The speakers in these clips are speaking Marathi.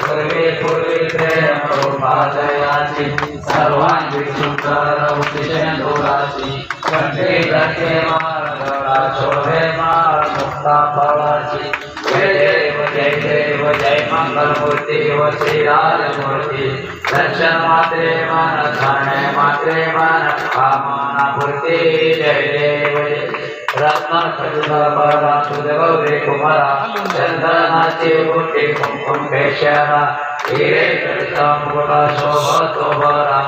सर्वे पूर्वी प्रेम रूपादयाची सर्वांगी सुंदर उशिषेंदुराची जय देव जय देव जय दर्शन मात्रे मन मात्रे मन कामना जय देव जय रत्नाखंडपरा सुदेवरे कुमारा चंदनाचे मोठे कुंकुम केशरा हिरे करिता मुकुटा शोभतो बरा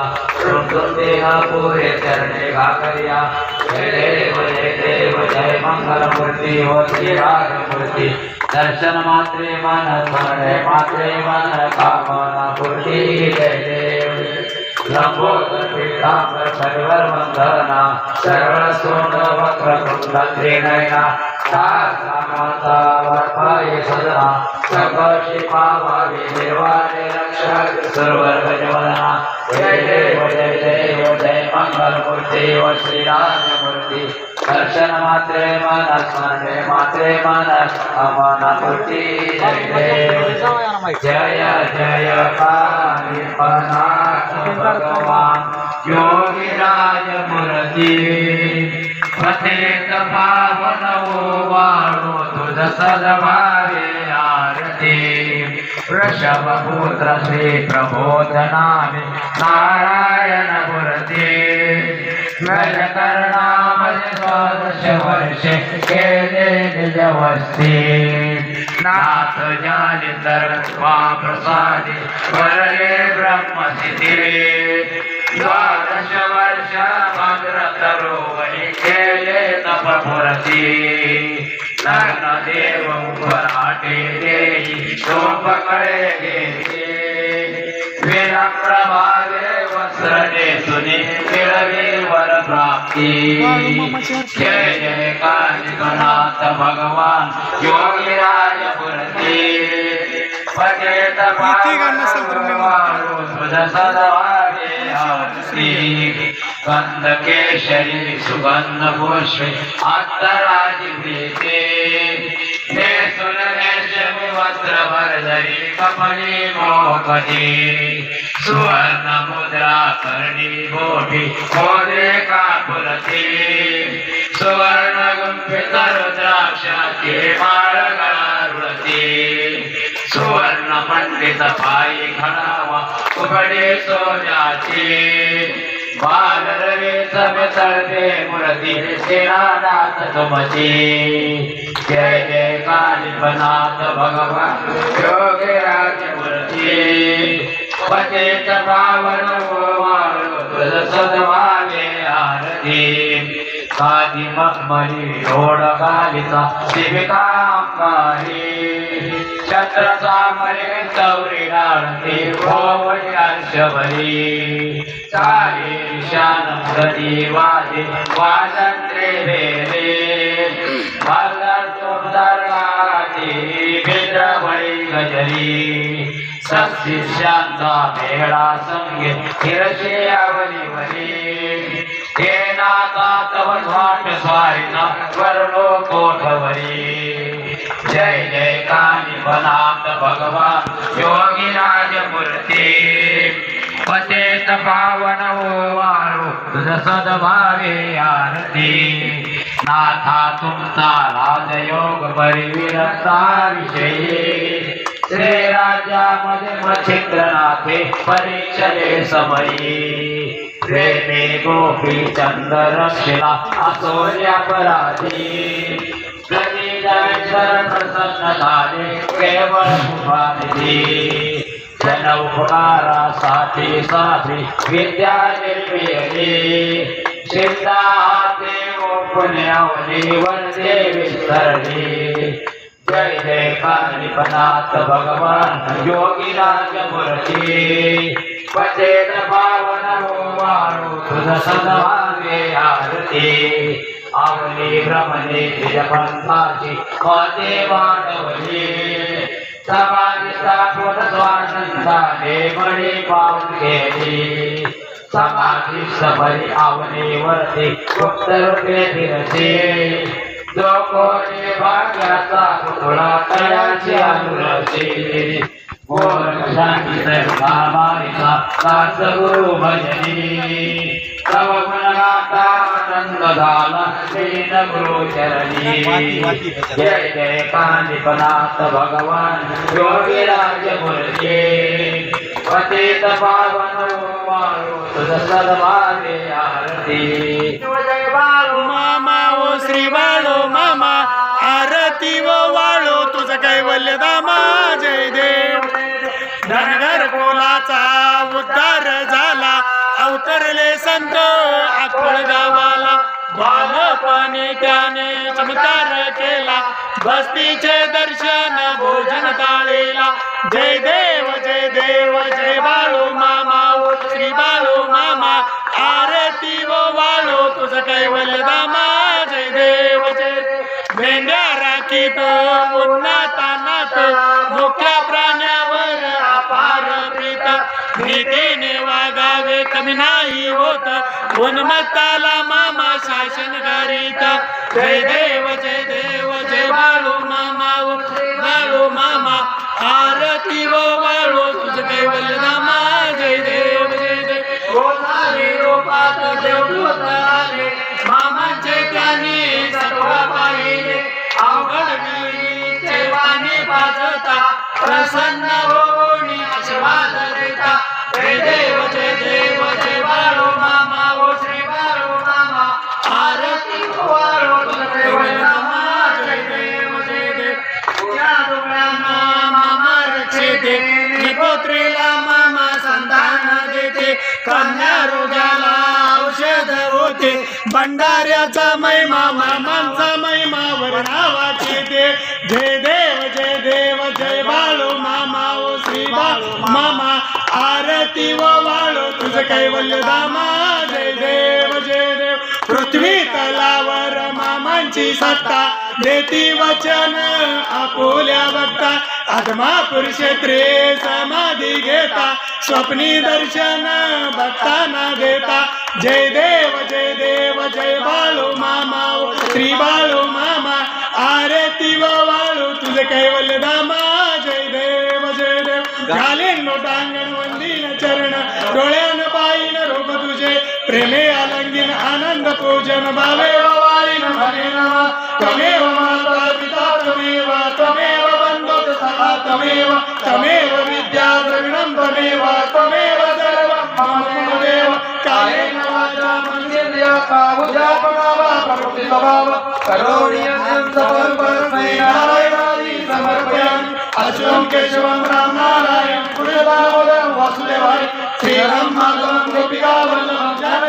रुंदून देहा पुरे चरणे घाकरिया जय देव जय देव जय मंगलमूर्ती व श्रीराजमूर्ती दर्शन मात्रे मन स्मरणे मात्रे मन कामना पूर्ती जय देव लंबोदर पीतांबर सर्वर सर्व सोंड वक्र कुंड माता वर्पाय सदना रक्षक सर्व गजवदना जय देव जय देव जय मंगलमूर्ती व दर्शन मात्रे मन स्मरणे मात्रे मन अमन जय देव जय जय कालीपनाथ भगवान। योगिराज मुरती पतेत पावन वाळू तुझ सदभावे आरती। वृषभपुत्र श्री प्रबोधनामे नारायण मूर्ती कर्णामध्ये द्वादश वर्षे केले निजवस्ती नाथ जाने तर प्रसादे वरले ब्रह्मसिद्धी। द्वादश वर्ष भद्र तरोवरी केले तपपुरती लग्न देव उपराटे देई शोभकडे घेते विनम्रभावे वस्त्र नेसुनी मिळवी वर प्राप्ती जय जय कालिकनाथ भगवान योगीराज मूर्ती पतेत तुझ सदवागे आरती गंध केशरी सुगंध पुष्पे अंतराजी प्रीते नेसुन रेशमी वस्त्र भरधरी कमली मोकटी सुवर्ण मुद्रा करणी बोटी मोदे कापुलती सुवर्ण गुंफित रुद्राक्षाची माळ गळारुळती पंडित पायी घडावा उघडे सोन्याचे. बाल रवे समितळते मूर्ती सेनानाथ तुमची. जय जय कालिपनाथ भगवान. योगराज मूर्ती पते पावन वाळू तुझ सदभावे आरती. कादी मखमली रोड कालिका शिविका अंगारी छत्र सामरे चौरी भोवळी अर्शवरी चारी शान वाजे वाजंत्रे भेले भालर चोपदार गाती संगीत हिरशे आवली वरी. हे नाता तव स्वारीना कोठवरी. जय जय विश्वनाथ भगवान योगिराज मूर्ती पतेत पावन वाळू सदभावे आरती। नाथा तुमचा राजयोग परिविरता विषयी श्री राजामध्ये मच्छिंद्रनाथे परीक्षले समयी प्रेमे गोपी चंदर शिला असोर्या पराधी प्रतीश्वर प्रसन्न झाले केवळ मुखानिधी जन उपकारासाठी साधी विद्या निर्मिली सिद्धाते पुण्यावली वंदे विसरली जय जय कालिपनाथ भगवान योगीराज मूर्ती. पचेत पावन वाळू तुझ सदभागे आरती. आवली भ्रमणे तुझ पंथाची मते वाढवली समाधी स्थापन स्वानंदाने मणी पाऊन गेली समाधी सफरी आवली वरती गुप्त रूपे फिरते जो कोणी भाग्याचा पुतळा तयाची अनुरसे। कोण शांती बाबाईचा दास गुरु भजनी झाला दीन गुरु चरणी। जय जय कानिपनाथ भगवान योगी राज मुरली पतित पावन सदभागे आरती। जय बाळू मामा ओ श्री बाळो मामा आरती व वाळो तुझं कैवल्य दामा जय देव। धनगर कोलाचा उद्धार झाला अवतरले संत आखळ गावाला. बालपणी त्याने चमत्कार केला. बस्तीचे दर्शन भोजन ताळेला जय देव जय देव जय बाळू मामा ओ श्री बाळू मामा. आरती व वाळो तुझं कैवल्य दामा. जय देव जय मेंढ्या राखीत उन्नातानात मुख्या प्राण्यावर अपार प्रीत. नीतीने वागावे कमी नाही होत. उन्मत्ताला मामा शासन करीत जय देव जय देव जय बाळू मामा बाळू मामा. आरती वो बाळू तुझ कैवल नामा जय देव जय देव. गोसावी रूपात देवदूत आले. मामांचे त्याने सर्व पाहिले. अवघड विहिरीचे पाजता. प्रसन्न होऊन आशीर्वाद देता. जय देव जय देव. कन्या रोगाला औषध होते. भंडाऱ्याचा महिमा मामांचा महिमा वर्णावाचे ते जय देव जय देव जय बाळू मामा ओ श्री बाळू मामा. आरती व वाळो तुझ कैवल्य दामा. जय देव जय देव. पृथ्वी तलावर मामांची सत्ता. देती वचन आपोल्या बघता आत्मा पुरुषत्रे समाधी घेता. स्वप्नी दर्शन भक्तांना देता. जय देव जय देव जय बाळू मामा ओ. श्री बाळू मामा आरती व वाळू. तुझे कैवल्य दामा. जय देव जय देव. घालेन नोटांगण वंदीन चरण. डोळ्यान पायीन रोग तुझे. प्रेमे अलंगीन पूजन भावे वाळीन म्हणे नमः। तमेव माता पिता तमेव तमेव बंधु सखा तमेव तमेव विद्या द्रविणं तमेव तमेव सर्व मम देव कालेन वाचा मनसेन्द्रिया काबुजापनावा प्रवृत्ति स्वभाव। करोणीयं समर्पयामि नारायणादि समर्पयामि। अच्युतं केशवं राम नारायण पुण्यदामोदरं वासुदेवाय। श्रीराम माधवं गोपिका वल्लभं जानकी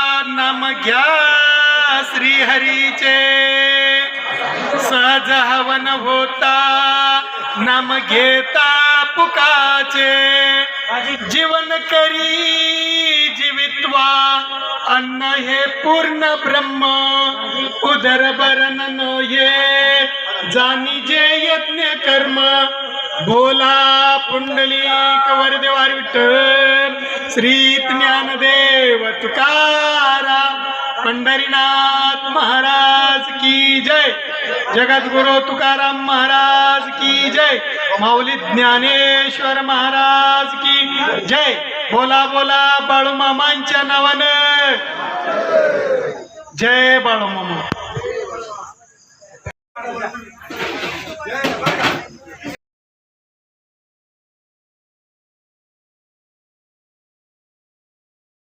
नाम घ्या श्री हरीचे सहज हवन होता नाम घेता पुकाचे. जीवन करी जीवित्वा अन्न हे पूर्ण ब्रह्म. उदर बरन नोये जाणी जे यज्ञ कर्म. बोला पुंडलिक वरदेवार विठ्ठल. श्री ज्ञानदेव तुकाराम पंढरीनाथ महाराज की जय. जगद्गुरु तुकाराम महाराज की जय. माऊली ज्ञानेश्वर महाराज की जय. बोला बोला बाळू मामांच्या नावानं. जय बाळू मामा.